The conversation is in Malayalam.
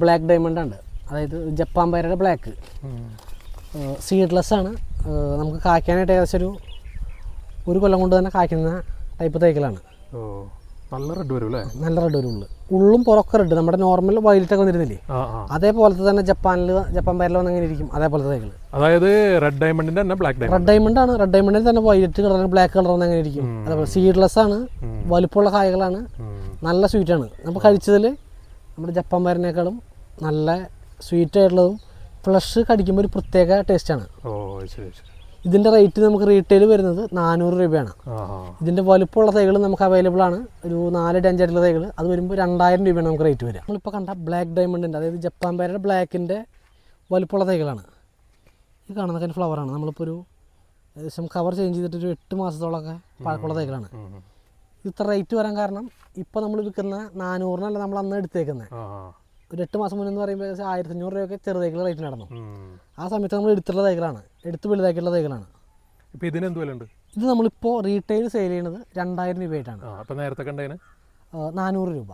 ബ്ലാക്ക് ഡയമണ്ട് ഉണ്ട്. അതായത് ജപ്പാൻ പയറുടെ ബ്ലാക്ക്. സീഡ്ലെസ് ആണ്. നമുക്ക് കായ്ക്കാനായിട്ട് ഏകദേശം ഒരു ഒരു കൊല്ലം കൊണ്ട് തന്നെ കായ്ക്കുന്ന ടൈപ്പ് തൈകളാണ്. ഓ നല്ല റെഡ് വരും അല്ലേ? നല്ല റെഡ് വരും ഉള്ളു. ഉള്ളും പുറക്കെ റെഡ് നമ്മുടെ നോർമൽ വൈലറ്റ് ഒക്കെ വന്നിരുന്നില്ലേ? അതേപോലത്തെ തന്നെ ജപ്പാനിൽ ജപ്പാൻ പയറിൽ വന്നെങ്ങനെ ഇരിക്കും? അതേപോലത്തെ തൈകൾ അതായത് റെഡ് ഡയമണ്ടിന്റെ തന്നെ ബ്ലാക്ക് ഡയമണ്ട് റെഡ് ഡയമണ്ട് ആണ്. റെഡ് ഡയമണ്ടിൽ തന്നെ വൈലറ്റ് കളർ ബ്ലാക്ക് കളർ വന്നെങ്ങനെ ഇരിക്കും? അതേപോലെ സീഡ്ലെസ് ആണ്. വലുപ്പമുള്ള കായകളാണ്. നല്ല സ്വീറ്റ് ആണ്. നമ്മൾ കഴിച്ചതിൽ നമ്മുടെ ജപ്പാൻ പയറിനേക്കാളും നല്ല സ്വീറ്റ് ആയിട്ടുള്ളതും ഫ്ലഷ് കടിക്കുമ്പോൾ ഒരു പ്രത്യേക ടേസ്റ്റാണ് ഇതിന്റെ റേറ്റ് നമുക്ക് റീറ്റെയിൽ വരുന്നത് നാനൂറ് രൂപയാണ്. ഇതിന്റെ വലുപ്പമുള്ള തൈകൾ നമുക്ക് അവൈലബിൾ ആണ്. ഒരു നാല് അഞ്ചായിട്ടുള്ള തൈകൾ അത് വരുമ്പോൾ രണ്ടായിരം രൂപയാണ് നമുക്ക് റേറ്റ് വരിക. നമ്മളിപ്പോൾ കണ്ട ബ്ലാക്ക് ഡയമണ്ടിന്റെ അതായത് ജപ്പാൻ പേരുടെ ബ്ലാക്കിന്റെ വലുപ്പമുള്ള തൈകളാണ്. ഈ കാണുന്ന കാര്യം ഫ്ലവറാണ് നമ്മളിപ്പോൾ ഒരു ഏകദേശം കവർ ചേഞ്ച് ചെയ്തിട്ട് ഒരു എട്ട് മാസത്തോളമൊക്കെ പഴക്കമുള്ള തൈകളാണ്. ഇത്ര റേറ്റ് വരാൻ കാരണം ഇപ്പൊ നമ്മൾ വിൽക്കുന്ന നാനൂറിനല്ല നമ്മൾ അന്ന് എടുത്തേക്കുന്നത് ഒരു എട്ട് മാസം മുന്നെന്ന് പറയുമ്പോൾ ഏകദേശം ആയിരത്തി അഞ്ഞൂറ് രൂപയൊക്കെ ചെറുതായി റേറ്റ് നടന്നു. ആ സമയത്ത് നമ്മൾ എടുത്തുള്ള തൈകളാണ്. എടുത്ത് വലുതാക്കിയുള്ള തൈകളാണ്. ഇപ്പൊ ഇതിന് എന്ത് ഇത് നമ്മളിപ്പോൾ റീറ്റെയിൽ സെയിൽ ചെയ്യുന്നത് രണ്ടായിരം രൂപയായിട്ടാണ്. നേരത്തെ കണ്ടതിന് നാനൂറ് രൂപ.